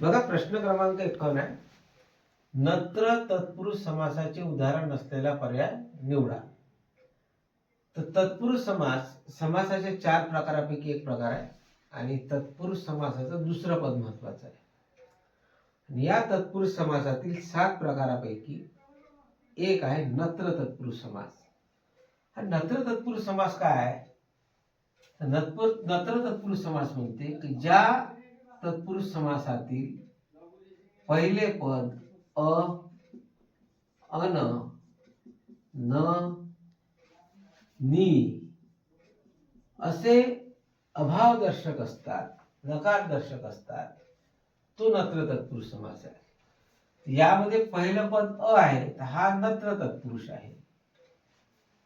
बघा प्रश्न क्रमांक एकावन्न आहे. नत्र तत्पुरुष समासाचे उदाहरण नसलेला पर्याय निवडा. तर तत्पुरुष समास समासाच्या चार प्रकारापैकी एक प्रकार आहे आणि तत्पुरुष समासाचं दुसरं पद महत्वाचं आहे. आणि या तत्पुरुष समासातील सात प्रकारापैकी एक आहे नत्र तत्पुरुष समास. हा नत्र तत्पुरुष समास काय आहे? तर नत्र तत्पुरुष समास म्हणते की ज्या तत्पुरुष समासातील पहिले पद अ अन न नी असे अभावदर्शक असतात नकारदर्शक असतात. तो नत्र तत्पुरुष समास आहे. यामध्ये पहिलं पद अ आहे हा नत्र तत्पुरुष आहे.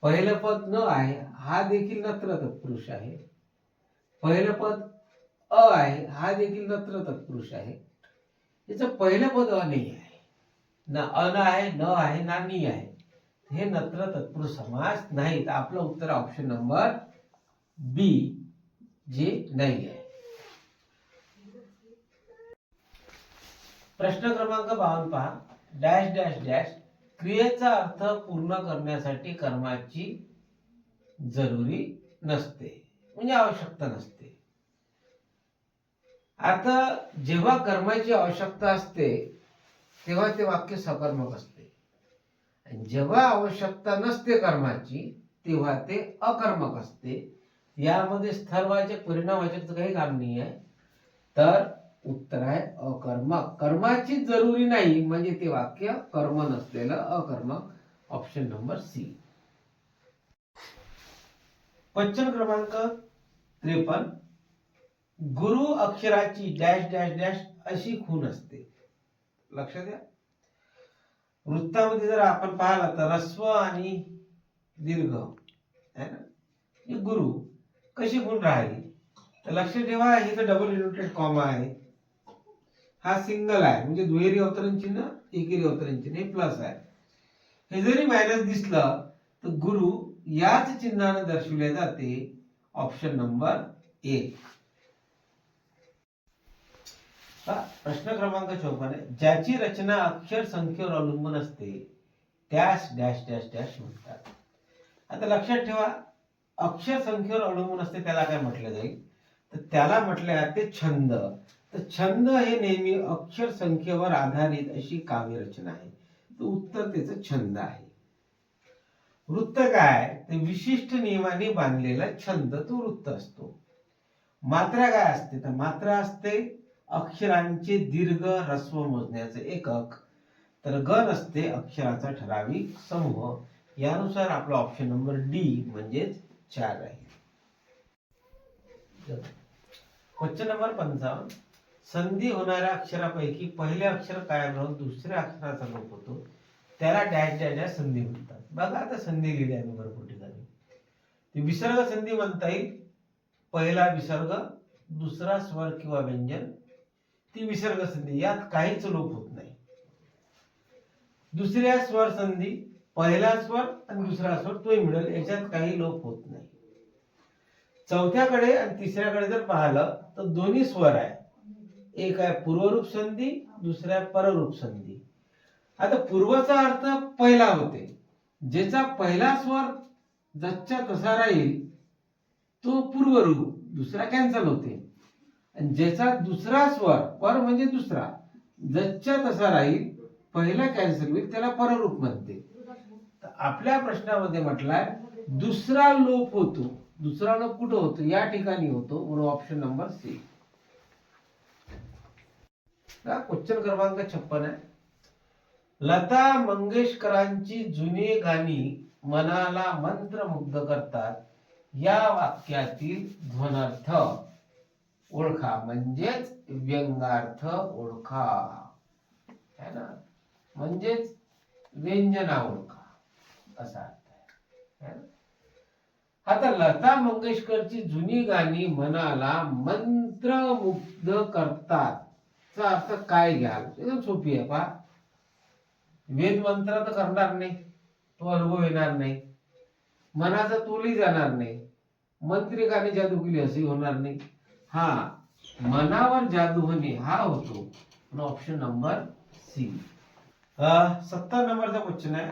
पहिलं पद न आहे हा देखील नत्र तत्पुरुष आहे. पहिलं पद अ आहे हा देखील नत्र तत्पुरुष आहे. त्याचं पहिलं पद अ नाही आहे. ना अन आहे न आहे ना नी आहे. हे नत्र तत्पुरुष समास नाही तर आपलं उत्तर ऑप्शन नंबर बी जे नाही आहे. प्रश्न क्रमांक बावन पहा. Dash dash dash. क्रियेचा अर्थ पूर्ण करण्यासाठी कर्माची जरुरी नसते. म्हणजे आवश्यकता नसते. आता जेव्हा कर्माची आवश्यकता असते तेव्हा ते वाक्य सकर्मक असते. जेव्हा आवश्यकता नसते कर्माची तेव्हा ते अकर्मक असते. यामध्ये स्थळवाचक परिणामवाचक काही काम नाही आहे तर उत्तर आहे अकर्मक. कर्माची जरुरी नाही म्हणजे ते वाक्य कर्म नसलेलं अकर्मक. ऑप्शन नंबर सी क्वेश्चन क्रमांक त्रेपन्न. गुरु अक्षराची डॅश डॅश डॅश अशी खून असते. लक्षात द्या वृत्तामध्ये जर आपण पाहिलं तर रस्व आणि दीर्घ आहे ना? गुरु कशी खून राहिली? तर लक्ष ठेवा इथं डबल युनिटेड कॉमा आहे. हा सिंगल आहे म्हणजे दुहेरी अवतरण चिन्ह एकेरी अवतरण चिन्ह हे प्लस आहे. हे जरी मायनस दिसलं तर गुरु याच चिन्हानं दर्शविले जाते ऑप्शन नंबर एक प्रश्न क्रमांक चौपन्न. ज्याची रचना अक्षर संख्येवर अवलंबून असते त्यास डॅश डॅश डॅश म्हणतात. आता लक्षात ठेवा अक्षर संख्येवर अवलंबून असते त्याला काय म्हटलं जाईल? तर त्याला म्हटले जाते छंद. तर छंद हे नेहमी अक्षर संख्येवर आधारित अशी काव्य रचना आहे. तर उत्तर त्याचं छंद आहे. वृत्त काय? तर विशिष्ट नियमाने बांधलेला छंद तो वृत्त असतो. मात्रा काय असते? तर मात्रा असते अक्षरांचे दीर्घ रस्व मोजण्याचे एकक. तर गण असते अक्षराचा ठराविक समूह. यानुसार आपला ऑप्शन नंबर डी म्हणजेच चार आहे. क्वेश्चन नंबर पंचावन्न. संधी होणाऱ्या अक्षरापैकी पहिले अक्षर कायम राहून दुसऱ्या अक्षराचा लोप होतो. त्याला डॅश डॅश संधी म्हणतात. बघा आता संधी लिहिली आहे मी भरपूर ठिकाणी ती विसर्ग संधी म्हणता येईल. पहिला विसर्ग दुसरा स्वर किंवा व्यंजन ती विसर्ग संधी यात काहीच लोप होत नाही. दुसऱ्या स्वर संधी पहिला स्वर आणि दुसरा स्वर तोही मिळेल याच्यात काही लोप होत नाही. चौथ्याकडे आणि तिसऱ्याकडे जर पाहिलं तर दोन्ही स्वर आहे एक आहे पूर्वरूप संधी दुसरा आहे पररूप संधी. आता पूर्वचा अर्थ पहिला होते. ज्याचा पहिला स्वर जसच्या तसा राहील तो पूर्वरूप दुसरा कॅन्सल होते. आणि ज्याचा दुसरा स्वर पर म्हणजे दुसरा जसच्या तसा राहील पहिला कॅन्सल होईल त्याला पररूप म्हणते. आपल्या प्रश्नामध्ये म्हटलाय दुसरा लोप होतो. दुसरा लोप कुठं होतो? या ठिकाणी होतो. म्हणून ऑप्शन नंबर सी क्वेश्चन क्रमांक छप्पन आहे. लता मंगेशकरांची जुनी गाणी मनाला मंत्रमुग्ध करतात. या वाक्यातील ध्वनार्थ. ओळखा. म्हणजेच व्यंगार्थ ओळखा. है ना? म्हणजेच व्यंजना ओळखा. असा अर्थ आहे. आता लता मंगेशकरची जुनी गाणी मनाला मंत्रमुग्ध करतात. चा अर्थ काय घ्याल? एकदम सोपी आहे पहा. वेद मंत्र तर करणार नाही. तो अनुभव येणार नाही. मनाचा तोली जाणार नाही. मंत्रिकाने जादू केली असे होणार नाही. हा मनावर जादू होणे हा होतो. ऑप्शन नंबर सी सत्तर नंबरचा क्वेश्चन आहे.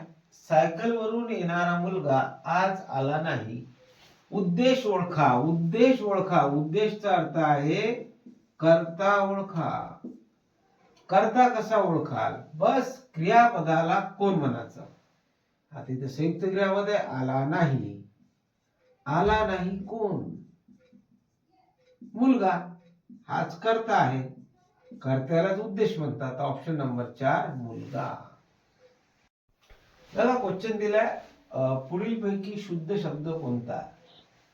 सायकल वरून येणारा मुलगा आज आला नाही. उद्देश ओळखा उद्देश ओळखा. उद्देशचा अर्थ आहे करता ओळखा. करता कसा ओळखाल? बस क्रियापदाला कोण म्हणायचं? आता इथे संयुक्त क्रियामध्ये आला नाही. आला नाही कोण? मुलगा हाच करता आहे. कर्त्यालाच उद्देश म्हणतात. ऑप्शन नंबर चार मुलगा. बघा क्वेश्चन दिलाय. पुढील पैकी शुद्ध शब्द कोणता?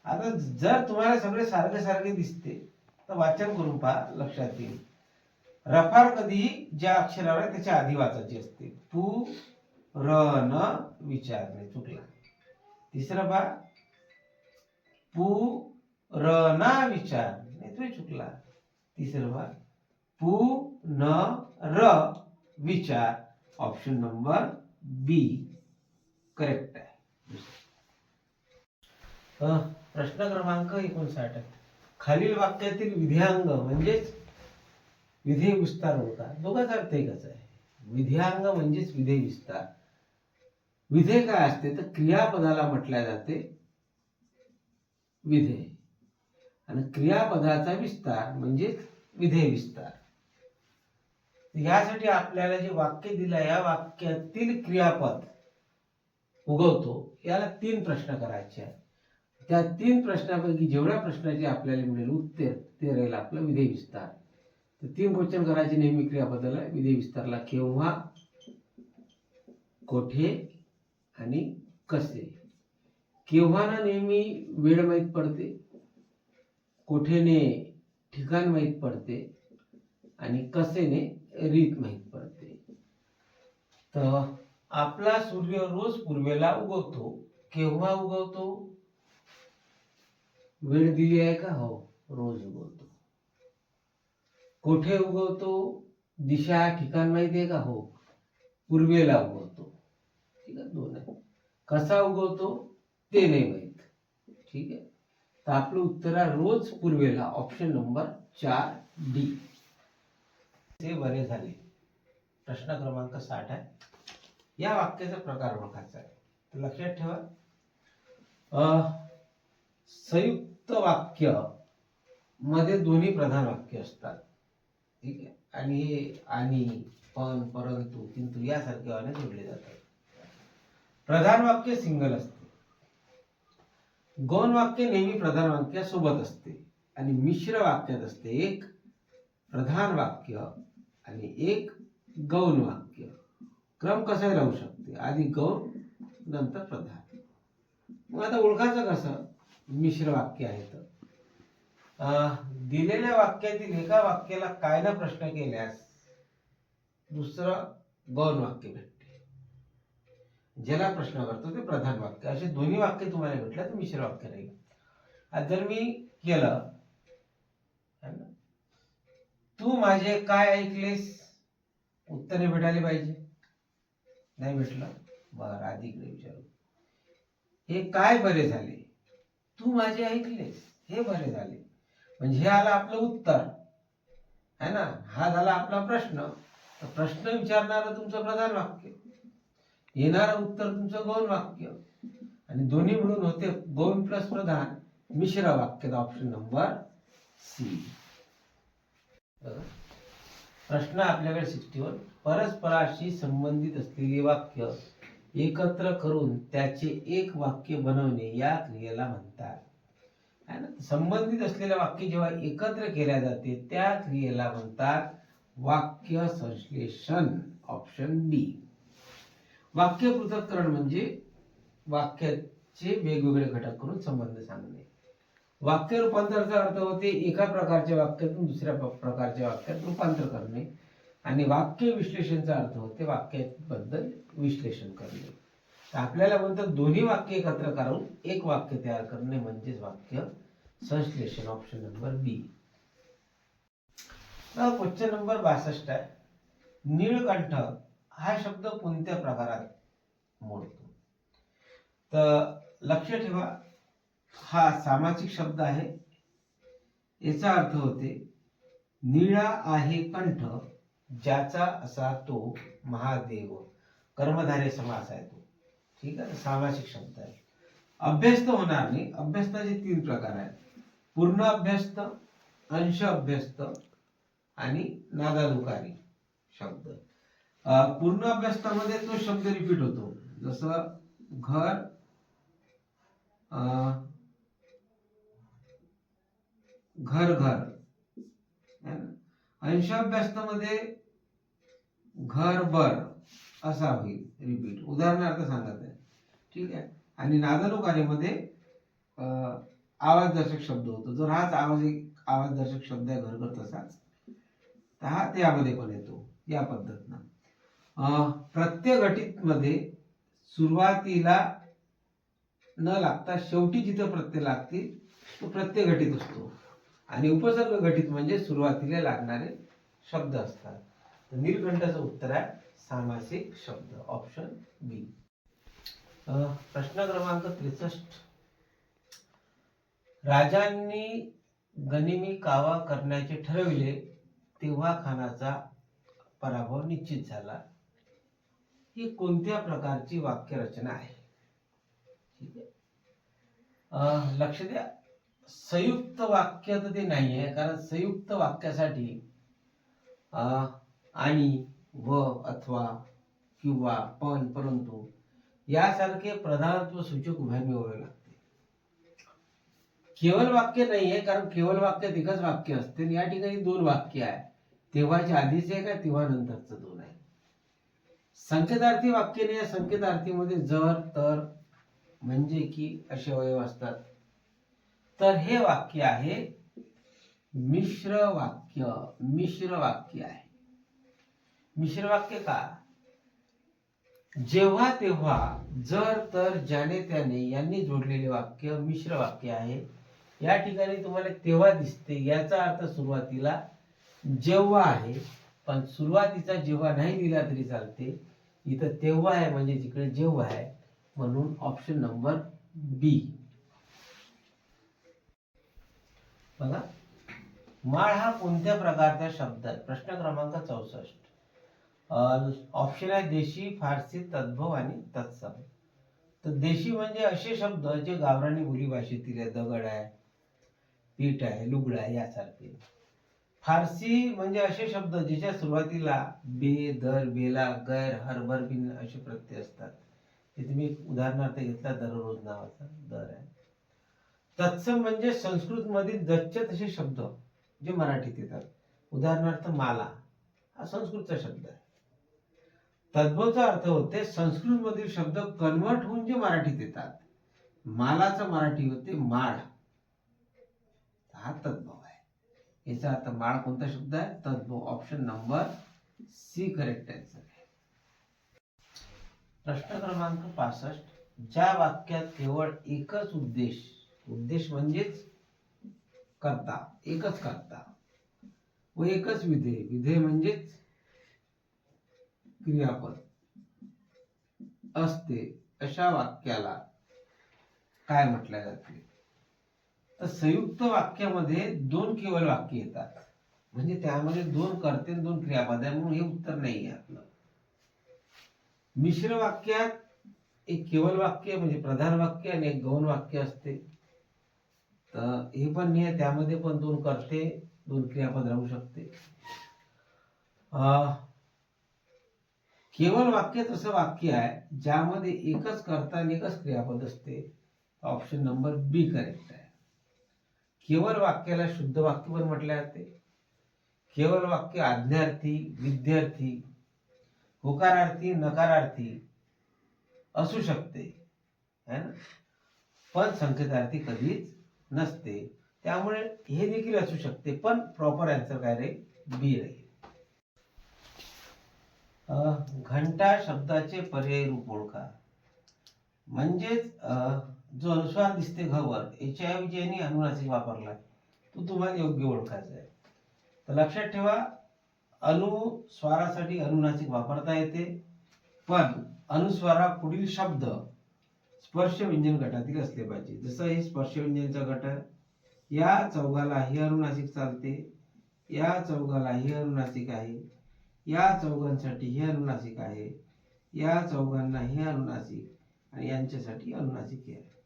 आता जर तुम्हाला सगळे सारखे सारखे दिसते तर वाचन करून पहा लक्षात येईल. रफार कधी ज्या अक्षरावर आहे त्याच्या आधी वाचायची असते. पू र न विचारणे म्हणजे चुकला. तिसरं पहा. पू र ना विचार. नाही चुकला? तिसरं पहा न र विचार. ऑप्शन नंबर बी करेक्ट आहे. प्रश्न क्रमांक एकोणसाठ. आहे खालील वाक्यातील विधेयांग म्हणजेच विधेय विस्तार होता. दोघांचा अर्थ एकच आहे. विधेयांग म्हणजेच विधेय विस्तार. विधेय काय असते? तर क्रियापदाला म्हटल्या जाते विधेय आणि क्रियापदाचा विस्तार म्हणजेच विधेय विस्तार. यासाठी आपल्याला जे वाक्य दिलं या वाक्यातील क्रियापद उगवतो याला तीन प्रश्न करायचे आहेत. त्या तीन प्रश्नापैकी जेवढ्या प्रश्नाचे आपल्याला मिळेल उत्तर ते राहील आपलं विधेय विस्तार. तर तीन क्वेश्चन करायचे नेहमी क्रियापदाला विधेय विस्तारला केव्हा कोठे आणि कसे? केव्हा ना नेहमी वेळ माहीत पडते. कोठेने ठिकाण माहीत पडते आणि कसेने रीत माहीत पडते. तर आपला सूर्य रोज पूर्वेला उगवतो. केव्हा उगवतो? वेळ दिली आहे का? हो रोज उगवतो. कोठे उगवतो? दिशा ठिकाण माहिती आहे का? हो पूर्वेला उगवतो. ठीक आहे दोन आहे. कसा उगवतो? ते नाही माहीत. ठीक आहे. तर आपलं उत्तर आहे रोज पूर्वेला. ऑप्शन नंबर चार डी ते बरे झाले. प्रश्न क्रमांक साठ आहे. या वाक्याचा प्रकार ओळखायचा आहे. तर लक्षात ठेवा. संयुक्त वाक्यमध्ये दोन्ही प्रधान वाक्य असतात. ठीक आहे? आणि हे आणि पण परंतु किंतु यासारखे अनेक जोडले जातात. प्रधान वाक्य सिंगल असते. गौण वाक्य नेहमी प्रधान वाक्यासोबत असते आणि मिश्र वाक्यात असते एक प्रधान वाक्य आणि एक गौण वाक्य. क्रम कसाही राहू शकते. आधी गौण नंतर प्रधान. मग आता ओळखायचं कसं? मिश्र वाक्य आहे तर. दिलेल्या वाक्यातील एका वाक्याला काय ना प्रश्न केल्यास दुसरं गौण वाक्य भेटतं. ज्याला प्रश्न करतो ते प्रधान वाक्य. असे दोन्ही वाक्य तुम्हाला भेटलं तर मिश्र वाक्य राहील. आता जर मी केलं तू माझे काय ऐकलेस? उत्तरे भेटायला पाहिजे. नाही भेटलं? बरं आधी इकडे विचारू. हे काय बरे झाले? तू माझे ऐकलेस. हे बरे झाले. म्हणजे हे आलं आपलं उत्तर. है ना? हा झाला आपला प्रश्न. तर प्रश्न विचारणारं तुमचं प्रधान वाक्य. येणारं उत्तर तुमचं गौण वाक्य. आणि दोन्ही म्हणून होते गौण प्लस प्रधान. मिश्र वाक्य ऑप्शन नंबर सी प्रश्न आपल्याकडे सिक्स्टी वन परस्पराशी संबंधित असलेली वाक्य एकत्र करून त्याचे एक वाक्य बनवणे या क्रियेला म्हणतात. संबंधित असलेले वाक्य जेव्हा एकत्र केल्या जाते त्या क्रियेला म्हणतात वाक्य संश्लेषण ऑप्शन बी वाक्य पृथक्करण म्हणजे वाक्याचे वेगवेगळे घटक करून संबंध सांगणे. वाक्य रूपांतराचा अर्थ होते एका प्रकारच्या वाक्यातून दुसऱ्या प- प्रकारच्या वाक्यात रूपांतर करणे. आणि वाक्य विश्लेषणचा अर्थ होते वाक्याबद्दल विश्लेषण करणे. तर आपल्याला म्हणतात दोन्ही वाक्य एकत्र करून एक वाक्य तयार करणे म्हणजेच वाक्य संश्लेषण option number B question number बासष्ट आहे. निळकंठ हा शब्द कोणत्या प्रकारात मोडतो? तर लक्ष ठेवा हा सामासिक शब्द आहे. याचा अर्थ होते निळा आहे कंठ ज्याचा असा तो महादेव कर्मधारे समास आहे तो. ठीक आहे सामासिक शब्द आहे. अभ्यस्त होणार नाही. अभ्यस्ताचे तीन प्रकार आहेत. पूर्ण अभ्यस्त अंश अभ्यस्त आणि नादादुकारी शब्द. पूर्ण अभ्यासामध्ये तो शब्द रिपीट होतो. जसं घर अं, घर घर. अंश अभ्यासामध्ये घर बर असा होईल रिपीट उदाहरणार्थ सांगत आहे. ठीक आहे? आणि नादानुकारीमध्ये अं, आवाजदर्शक शब्द होतो. जर हाच आवाज एक आवाजदर्शक शब्द आहे घर घर तसाच. तर हा त्यामध्ये पण येतो. या पद्धतीनं. अं, प्रत्येक घटित सुरुवातीला न लागता शेवटी जिथं प्रत्यय लागतील तो प्रत्यय घटित असतो. आणि उपसर्ग घटित म्हणजे सुरुवातीला लागणारे शब्द असतात. तर नीलकंठाचं उत्तर आहे सामासिक शब्द ऑप्शन बी प्रश्न क्रमांक त्रेसष्ट. राजांनी गनिमी कावा करण्याचे ठरविले तेव्हा खानाचा पराभव निश्चित झाला. ही कोणत्या प्रकारची वाक्यरचना आहे? ठीक आहे. अं, लक्ष द्या. संयुक्त वाक्य तर ते नाही आहे कारण संयुक्त वाक्यासाठी अं, आणि व अथवा किंवा पण परंतु यासारखे प्रधानत्व सूचक उभ्या मिळवावे लागते. केवळ वाक्य नाही आहे कारण केवळ वाक्यात एकच वाक्य असते या ठिकाणी दोन वाक्य आहे. तेव्हाच्या आधीचे आहे का तेव्हा नंतरचं दोन आहे? संकेतार्थी वाक्याने या संकेतार्थीमध्ये जर तर म्हणजे की असे अवयव असतात तर हे वाक्य आहे मिश्र वाक्य मिश्र वाक्य आहे. मिश्र वाक्य का? जेव्हा तेव्हा जर तर ज्याने त्याने यांनी जोडलेले वाक्य मिश्र वाक्य आहे. या ठिकाणी तुम्हाला तेव्हा दिसते याचा अर्थ सुरुवातीला जेव्हा आहे पण सुरुवातीचा जेव्हा नाही दिला तरी चालते. इथं तेव्हा आहे म्हणजे जिकडे जेव्हा आहे म्हणून ऑप्शन नंबर बी बघा. माळ हा कोणत्या प्रकारचा शब्द आहे? प्रश्न क्रमांक चौसष्ट. ऑप्शन आहे देशी फारसी तद्भव आणि तत्सम. तर देशी म्हणजे असे शब्द जे गावरानी बोलीभाषेतील आहे दगड आहे पीठ आहे लुगड आहे यासारखे. फारसी म्हणजे असे शब्द ज्याच्या सुरुवातीला बे दर बेला गैर हरभर बिन असे प्रत्यय असतात. हे तुम्ही उदाहरणार्थ घेतला दररोज नावाचा दर आहे. तत्सम म्हणजे संस्कृत मधील दच्च तसे शब्द जे मराठीत येतात. उदाहरणार्थ माला हा संस्कृतचा शब्द आहे. तद्भवचा अर्थ होते संस्कृत मधील शब्द कन्वर्ट होऊन जे मराठीत येतात. मालाचं मराठी होते माळ. हा तद्भव. याचा अर्थ माळ कोणता शब्द आहे? तद्भव option number C correct answer आहे. प्रश्न क्रमांक पासष्ट. ज्या वाक्यात केवळ एकच उद्देश उद्देश म्हणजेच करता एकच करता व एकच विधेय विधेय म्हणजेच क्रियापद असते अशा वाक्याला काय म्हटल्या जाते? तर संयुक्त वाक्यामध्ये दोन केवळ वाक्य येतात. म्हणजे त्यामध्ये दोन कर्ते दोन क्रियापद आहे म्हणून हे उत्तर नाही आहे आपलं. मिश्र वाक्यात एक केवळ वाक्य म्हणजे प्रधान वाक्य आणि एक गौण वाक्य असते. तर हे पण नाही आहे त्यामध्ये पण दोन कर्ते दोन क्रियापद राहू शकते. अं, केवळ वाक्य तसं वाक्य आहे ज्यामध्ये एकच कर्ता आणि एकच क्रियापद असते. ऑप्शन नंबर बी करेक्ट आहे. केवळ वाक्याला शुद्ध वाक्य पण म्हटले जाते. केवळ वाक्य आज्ञार्थी विद्यार्थी होकारार्थी नकारार्थी असू शकते. है ना? पण संकेतार्थी कधीच नसते. त्यामुळे हे देखील असू शकते. पण प्रॉपर आन्सर काय राहील बी राहील घंटा शब्दाचे पर्याय रूप ओळखा. म्हणजेच अं, जो अनुस्वार दिसते घवर व्ही यांनी अनुनासिक वापरला तो तुम्हाला योग्य ओळखायचा आहे. तर लक्षात ठेवा अनुस्वारासाठी अनुनासिक वापरता येते पण अनुस्वारा पुढील शब्द स्पर्श व्यंजन गटातील असले पाहिजे. जसं हे स्पर्श व्यंजनचा गट आहे. या चौघाला हे अनुनासिक चालते या चौघाला हे अनुनासिक आहे या चौघांसाठी हे अनुनासिक आहे या चौघांना हे अनुनासिक आणि यांच्यासाठी अनुनासिक आहे.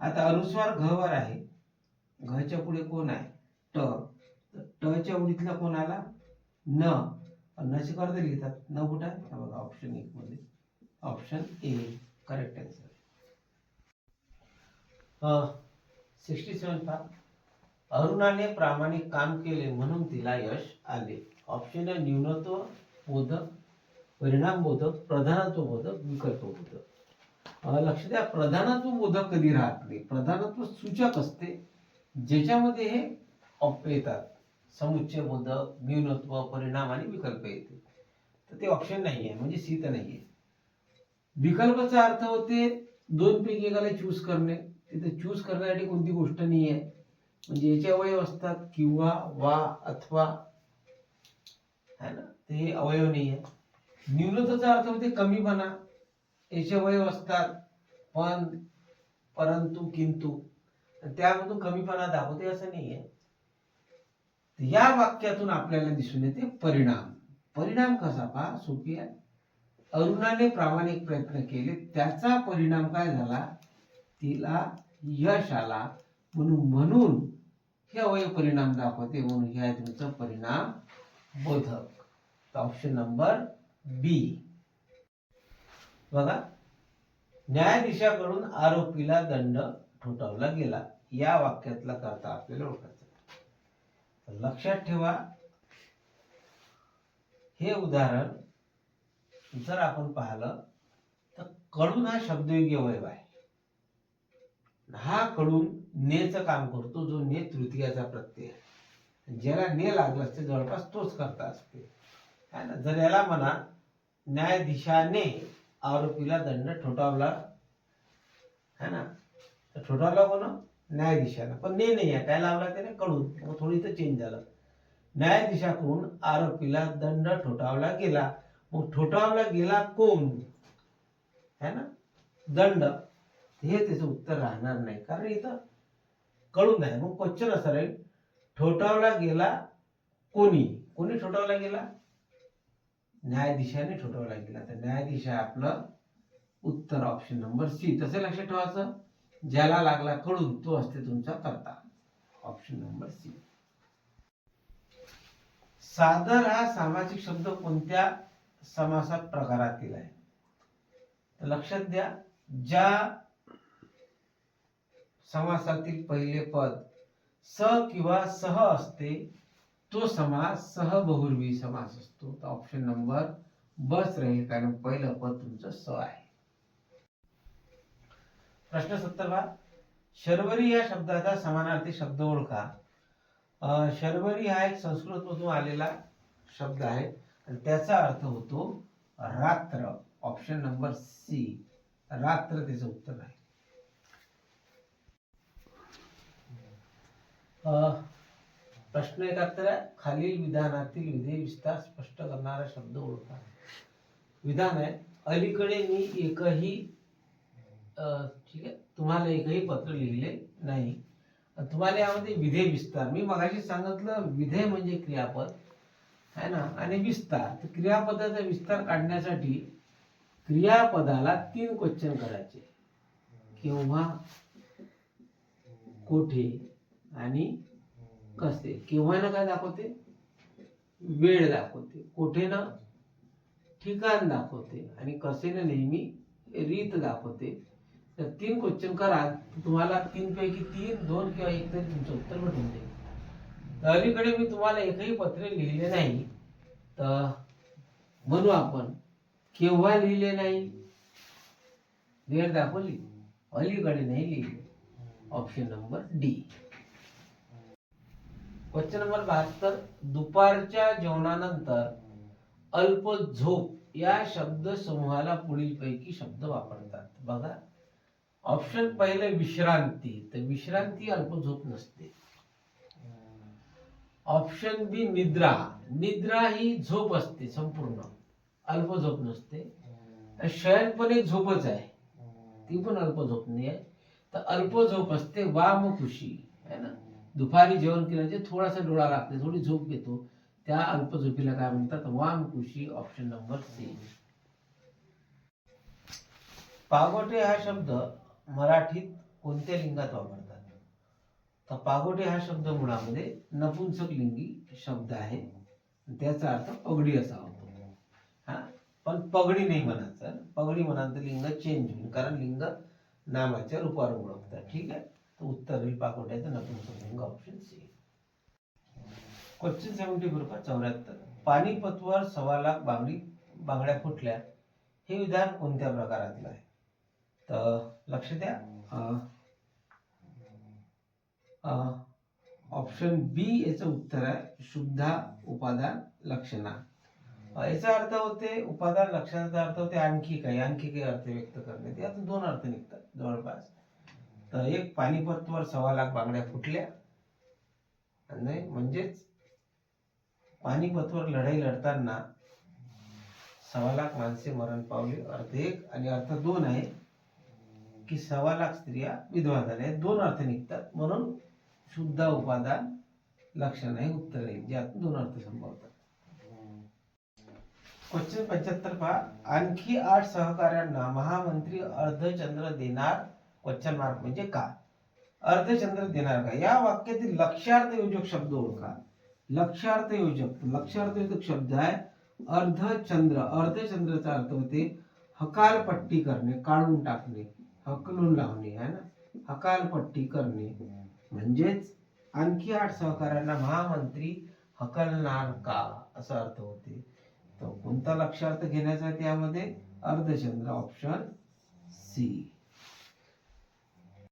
आता अनुस्वार घवर आहे. घच्या पुढे कोण आहे? ट. टच्या उडीतला कोण आला? न. अनुनासिक करता लिहितात. न कुठं? आहे बघा ऑप्शन एक मध्ये. Option A correct answer sixty seven पहा. अरुणाने प्रामाणिक काम केले म्हणून तिला यश आले. ऑप्शन आहे न्यूनत्व बोधक परिणाम बोधक प्रधानत्व बोधक विकल्प बोधक लक्ष द्या प्रधानत्व बोधक कधी राहत नाही. प्रधानत्व सूचक असते ज्याच्यामध्ये हे ऑप्ट येतात. समुच्चय बोधक न्यूनत्व परिणाम आणि विकल्प येते. तर ते ऑप्शन नाही आहे म्हणजे सी तर नाही आहे विकल्पाचा अर्थ होते दोन पैकी एकाला चूज करणे. तिथे चूज करण्यासाठी कोणती गोष्ट नाही आहे म्हणजे याचे अवयव असतात किंवा वा अथवा. है ना? ते हे अवयव नाही आहे न्यूनत्वाचा अर्थ होते कमीपणा. याचे असतात. पण परंतु किंतु. त्यामधून कमीपणा दाखवते असं नाहीये या वाक्यातून आपल्याला दिसून येते परिणाम. परिणाम कसा पहा सोपी आहे अरुणाने प्रामाणिक प्रयत्न केले. त्याचा परिणाम काय झाला? तिला यश आला. म्हणून म्हणून हे अवयव परिणाम दाखवते. म्हणून हे आहे तुमचं परिणाम बोधक. ऑप्शन नंबर बी बघा न्यायाधीशाकडून आरोपीला दंड ठोठावला गेला. या वाक्यातला करता आपल्याला ओळखायचा लक्षात ठेवा हे उदाहरण जर आपण पाहिलं तर कडून हा शब्दयोगी अवयव आहे. हा कडून नेचं काम करतो जो ने तृतीयाचा प्रत्यय आहे. ज्याला ने लागलं असते जवळपास तोच करता असते. है ना? जर याला म्हणा न्यायाधीशाने आरोपीला दंड ठोठावला. है ना? तर ठोठावला कोण? न्यायाधीशानं पण ने नाही आहे. काय लावला त्याने? कडून मग थोडी इथं चेंज झालं. न्यायाधीशाकडून आरोपीला दंड ठोठावला गेला. मग ठोठावला गेला कोण? है ना? दंड. हे त्याचं उत्तर राहणार नाही. कारण इथं कळून नाही. मग क्वेश्चन असं राहील. ठोठावला गेला कोणी? कोणी ठोठावला गेला? न्यायाधीशाने ठोठवला गेला. तर न्यायाधीश आहे आपलं उत्तर ऑप्शन नंबर सी तसे लक्षात ठेवायचं. ज्याला लागला कडून तो असते तुमचा करता. ऑप्शन नंबर सी सादर हा सामाजिक शब्द कोणत्या समासात प्रकारातील आहे? तर लक्षात द्या ज्या समासातील पहिले पद स किंवा सह असते तो समास सहबहुर्वी समास असतो. तर ऑप्शन नंबर बस राहील कारण पहिलं पद तुमचं स आहे. प्रश्न सत्तरवा शर्वरी या शब्दाचा समानार्थी शब्द ओळखा. शर्वरी हा एक संस्कृत मधून आलेला शब्द आहे. आणि त्याचा अर्थ होतो रात्र. ऑप्शन नंबर सी रात्र त्याचं उत्तर आहे. अं, प्रश्न एकाहत्तर आहे खालील विधानातील विधेय विस्तार स्पष्ट करणारा शब्द ओळखा. विधान आहे अलीकडे मी एकही अं, ठीक आहे तुम्हाला एकही पत्र लिहिले नाही. तुम्हाला यामध्ये विधेय विस्तार मी मगाशी सांगितलं विधेय म्हणजे क्रियापद है ना? आणि विस्तार तर क्रियापदाचा विस्तार काढण्यासाठी क्रियापदाला तीन क्वेश्चन करायचे. केव्हा कोठे आणि कसे केव्हा ना काय दाखवते? वेळ दाखवते. कुठे ना ठिकाण दाखवते. आणि कसे ना नेहमी रीत दाखवते. तर तीन क्वेश्चन करा. तुम्हाला तीन पैकी तीन दोन किंवा एक तरी तुमचं उत्तर भेटून जाईल. तर अलीकडे मी तुम्हाला एकही पत्र लिहिले नाही. तर म्हणू आपण केव्हा लिहिले नाही? वेळ दाखवली? अलीकडे नाही लिहिले. Option number D question number बहात्तर दुपारच्या जेवणानंतर अल्प झोप या शब्द समूहाला पुढील पैकी शब्द वापरतात. बघा. ऑप्शन पहिले विश्रांती. तर विश्रांती अल्प झोप नसते. ऑप्शन बी निद्रा. निद्रा ही झोप असते संपूर्ण. अल्प झोप नसते. शयन पण एक झोपच आहे. ती पण अल्प झोप नाही आहे. तर अल्प झोप असते वाम खुशी है ना? दुपारी जेवण केल्याचे थोडासा डोळा लागते थोडी झोप घेतो त्या अल्प झोपीला काय म्हणतात? वामकुशी ऑप्शन नंबर सी पागोटे हा शब्द मराठीत कोणत्या लिंगात वापरतात? तर पागोटे हा शब्द मुळामध्ये नपुंसक लिंगी शब्द आहे. त्याचा अर्थ पगडी असा होतो. हा? पण पगडी नाही म्हणायचं. पगडी म्हणाल तर लिंग चेंज होईल. कारण लिंग नामाच्या रूपावर ओळखतात. ठीक आहे? तर उत्तर होईल पाकोट्याचं नपुंसक लिंग option C question seventy four चौऱ्याहत्तर. पानिपतवर सव्वा लाख बांगडी बांगड्या फुटल्या. हे विधान कोणत्या प्रकारातलं आहे? तर लक्ष द्या. ऑप्शन बी याचं उत्तर आहे शुद्धा उपादान लक्षणा. याचा अर्थ होते उपादान लक्षणाचा अर्थ होते आणखी काही आणखी काही अर्थ व्यक्त करणे यातून दोन अर्थ निघतात जवळपास. तर एक पानिपतवर सव्वा लाख बांगड्या फुटल्या. आणि म्हणजेच पानिपतवर लढाई लढताना सव्वा लाख माणसे मरण पावली. अर्थ एक आणि अर्थ दोन आहे की सव्वा लाख स्त्रिया विधवा झाल्या दोन अर्थ निघतात. म्हणून शुद्ध उपादान लक्षण आहे उत्तर आहे ज्यात दोन अर्थ संभवतात. क्वेश्चन पंच्याहत्तर पहा. आणखी आठ सहकाऱ्यांना महामंत्री अर्धचंद्र देणार क्वेश्चन मार्क म्हणजे का अर्धचंद्र देणार का? या वाक्यातील लक्षार्थ योजक शब्द ओळखा. लक्षार्थ योजक लक्षार्थ योजक शब्द आहे अर्धचंद्र. अर्धचंद्रचा अर्थ होते हकालपट्टी करणे काढून टाकणे हकलून लावणे आहे ना? हकालपट्टी करणे. म्हणजेच आणखी आठ सहकाऱ्यांना महामंत्री हकलणार का? असा अर्थ होते. तर कोणता लक्षार्थ घेण्याचा त्यामध्ये? अर्धचंद्र ऑप्शन सी